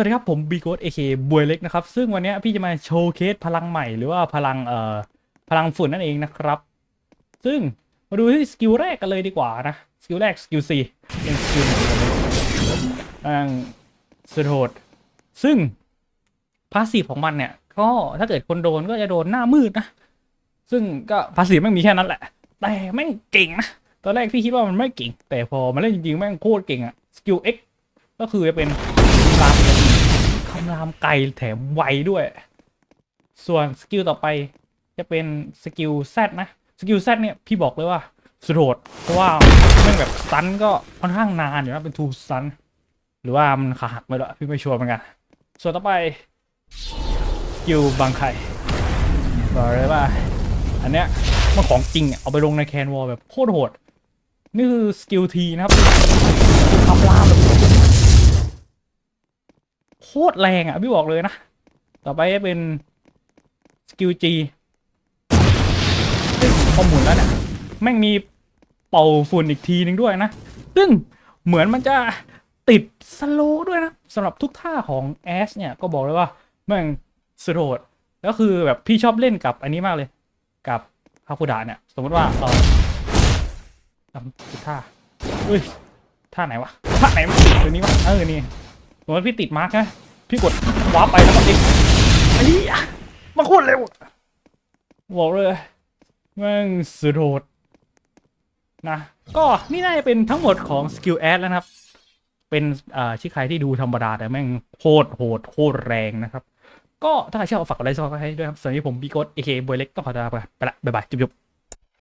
วัสดีครับ ผมบีโกดเอเคบวยเล็กนะครับ ซึ่งวันนี้พี่จะมาโชว์เคสพลังใหม่หรือว่าพลังเอ่อพลังฝุ่นนั่นเองนะครับ ซึ่งมาดูที่สกิลแรกกันเลยดีกว่านะ สกิลแรกสกิลสี่เป็นสกิลหนึ่งเลยนั่งสุดโหดซึ่งพาสซีฟของมันเนี่ย ก็ถ้าเกิดคนโดนก็จะโดนหน้ามืดนะ ซึ่งก็พาสซีฟไม่งมีแค่นั้นแหละ แต่แม่งเก่งนะ ตอนแรกพี่คิดว่ามันไม่เก่ง แต่พอมาเล่นจริงๆแม่งโคตรเก่งอะสกิล X ก็คือจะเป็นคำรามคำรามไกลแถมไวด้วย ส่วนสกิลต่อไปจะเป็นสกิล Z นะ สกิล Z เนี่ยพี่บอกเลยว่าสุดโหดเพราะว่าแม่งแบบสตันก็ค่อนข้างนานอยู่นะเป็นทูสันหรือว่ามันขาหักไปแล้วพี่ไม่ชัวร์เหมือนกัน ส่วนต่อไปสกิลบางไข่บอกเลยว่า อันเนี้ยมันของจริงเอาไปลงในแคนวอลแบบโคตรโหด นี่คือสกิลทีนะครับทำลามแบบ คตรแรงอะพี่บอกเลยนะ ต่อไปจะเป็นสกิลจีซึ่งพอหมุนแล้วเนี่ยแม่งมีเป่าฝุ่นอีกทีนึงด้วยนะ ซึ่งเหมือนมันจะติดสโลด้วยนะสำหรับทุกท่าของแอสเนี่ยก็บอกเลยว่าแม่งสโหดแล้วคือแบบพี่ชอบเล่นกับอันนี้มากเลย กับฮาคุดะเนี่ย สมมติว่าเออจำท่าอุ้ยท่าไหนวะท่าไหนวะตัวนี้วะเออนี่ สมมติพี่ติดมาร์กนะ พี่กดวาร์ปไปแล้วก็ติดไอ้เหี้ยมันโคตรเร็วบอกเลยแม่งสุดโหดนะ ก็นี่น่าจะเป็นทั้งหมดของสกิลแอดแล้วนะครับ เป็นอ่าชื่อใครที่ดูธรรมดาแต่แม่งโคตรโหดโคตรแรงนะครับ ก็ถ้าใครชอบฝากกดไลค์ซับสไครต์ให้ด้วยครับส่วนนี้ผมบีโกดเอเคบอยเล็กต้องขอลาไปไปละบ๊ายบายจุ๊บๆ